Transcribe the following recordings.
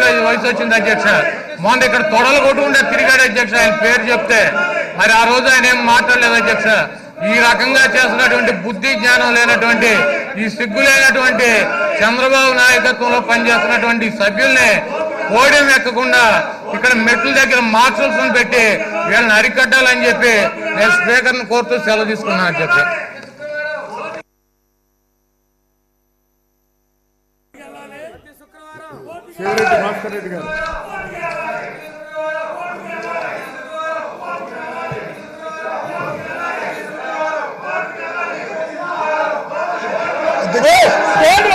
వయసు వచ్చింది అధ్యక్ష. మొన్న ఇక్కడ తొడలు కొట్టుకుంటే తిరిగాడు అధ్యక్ష. ఆయన పేరు చెప్తే మరి ఆ రోజు ఆయన ఏం మాట్లాడలేదు అధ్యక్ష. ఈ రకంగా చేస్తున్నటువంటి బుద్ధి జ్ఞానం లేనటువంటి ఈ సిగ్గు లేనటువంటి చంద్రబాబు నాయకత్వంలో పనిచేస్తున్నటువంటి సభ్యుల్ని పోడియం ఎక్కకుండా ఇక్కడ మెట్ల దగ్గర మార్షల్స్ పెట్టి వీళ్ళని అరికట్టాలని చెప్పి నేను స్పీకర్ను కోరుతూ సెలవు తీసుకున్నాను అధ్యక్ష. శివరెడ్డి భాస్కర్ రెడ్డి గారు ఏంటి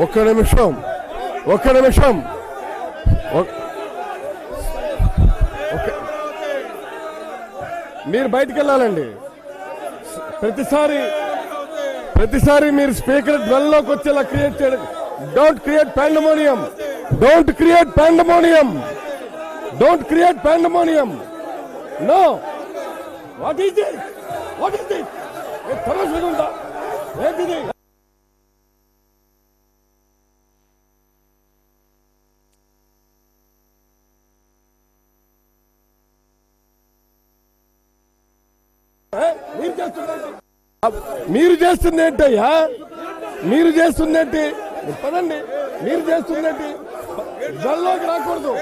ఒక్క నిమిషం ఒక్క నిమిషం. మీరు బయటికి వెళ్ళాలండి. ప్రతిసారి ప్రతిసారి మీరు స్పీకర్ డ్వెల్లోకి వచ్చేలా క్రియేట్ చేయడం don't create pandemonium don't create pandemonium don't create pandemonium. No. What is this? What is this? తమాషగా ఉందా ఏంటిది? మీరు చేస్తుంది ఏంటయ్యా మీరు చేస్తుంది ఏంటి? పదండి. మీరు చేస్తుంది ఏంటి? జ్వల్లోకి రాకూడదు.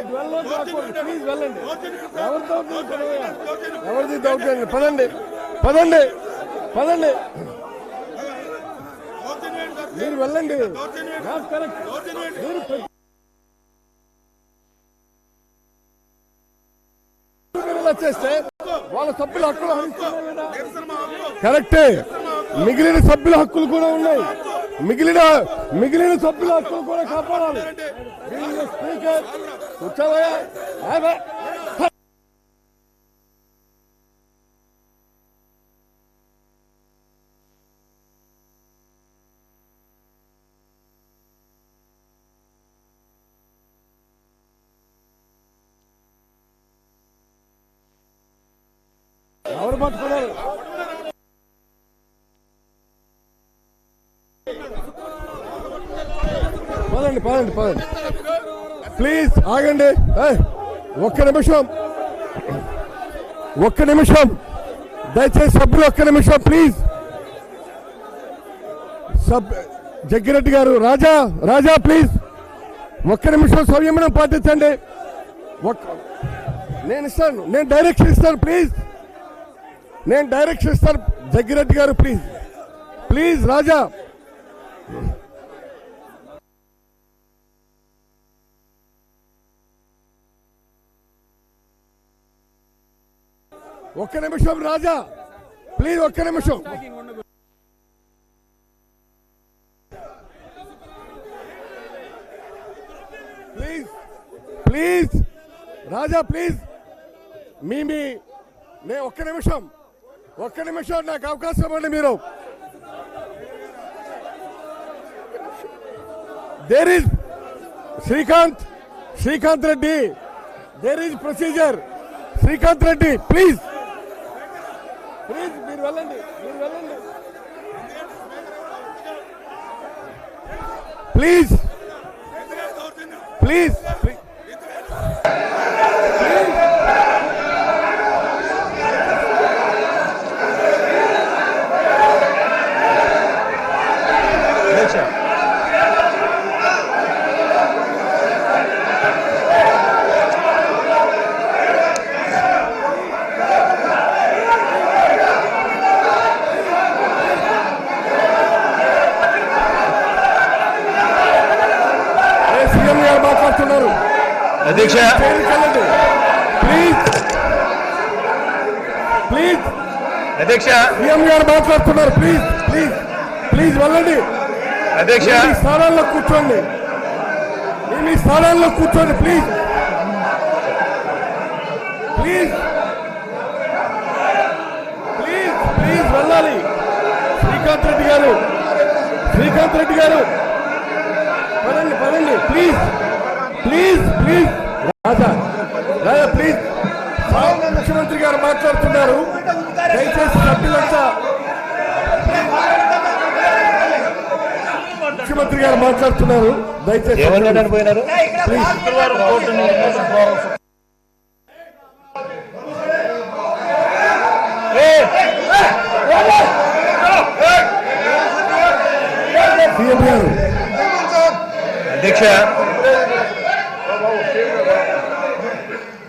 జ్వల్లోకి రాకూడదు. ప్లీజ్ వెళ్ళండి. ఎవరితో ఎవరిది దౌర్జన్యం? పదండి. పదండి. పదండి. మీరు వెళ్ళండి. Not మీరు ప్ర- వాళ్ళ సభ్యుల హక్కులు? కరెక్టే. మిగిలిన సభ్యుల హక్కులు కూడా ఉన్నాయి. మిగిలిన మిగిలిన సభ్యుల హక్కులు కూడా కాపాడాలి. స్పీకర్ ఎవరు పట్టుకోలేరు పదండి పదండి పదండి. ప్లీజ్ ఆగండి. ఒక్క నిమిషం. ఒక్క నిమిషం. దయచేసి సభ్యులు ఒక్క నిమిషం ప్లీజ్. సబ్ జగ్గిరెడ్డి గారు రాజా రాజా ప్లీజ్. ఒక్క నిమిషం సంయమనం పాటించండి. నేను ఇస్తాను నేను డైరెక్షన్ ఇస్తాను ప్లీజ్. నేను డైరెక్షన్ ఇస్తాను జగ్గిరెడ్డి గారు ప్లీజ్ ప్లీజ్ రాజా ఒక్క నిమిషం రాజా. ప్లీజ్ ఒక్క నిమిషం. ప్లీజ్ ప్లీజ్ రాజా ప్లీజ్ మీ మీ. నే ఒక్క నిమిషం. ఒక్క నిమిషం నాకు అవకాశం ఇవ్వండి మీరు. There is Srikanth Srikanth Reddy there is procedure Srikanth Reddy please please మీరు వెళ్ళండి మీరు వెళ్ళండి. ప్లీజ్ ప్లీజ్ సీఎం గారు మాట్లాడుతున్నారు అధ్యక్ష. ప్లీజ్. ప్లీజ్. అధ్యక్ష. సీఎం గారు మాట్లాడుతున్నారు. ప్లీజ్ ప్లీజ్ ప్లీజ్ వెళ్ళండి. అధ్యక్ష. స్థానాల్లో కూర్చోండి. మీ మీ స్థానాల్లో కూర్చోండి ప్లీజ్. ప్లీజ్. ప్లీజ్ ప్లీజ్ వెళ్ళాలి. శ్రీకాంత్ రెడ్డి గారు. శ్రీకాంత్ రెడ్డి గారు. పదండి పదండి ప్లీజ్. Please please. ప్లీజ్ ముఖ్యమంత్రి గారు మాట్లాడుతున్నారు. దయచేసి సభ్యులంతా ముఖ్యమంత్రి గారు మాట్లాడుతున్నారు. దయచేసి అధ్యక్ష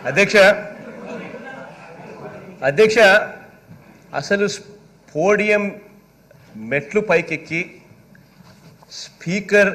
అధ్యక్ష అధ్యక్ష అసలు పోడియం మెట్లు పైకెక్కి స్పీకర్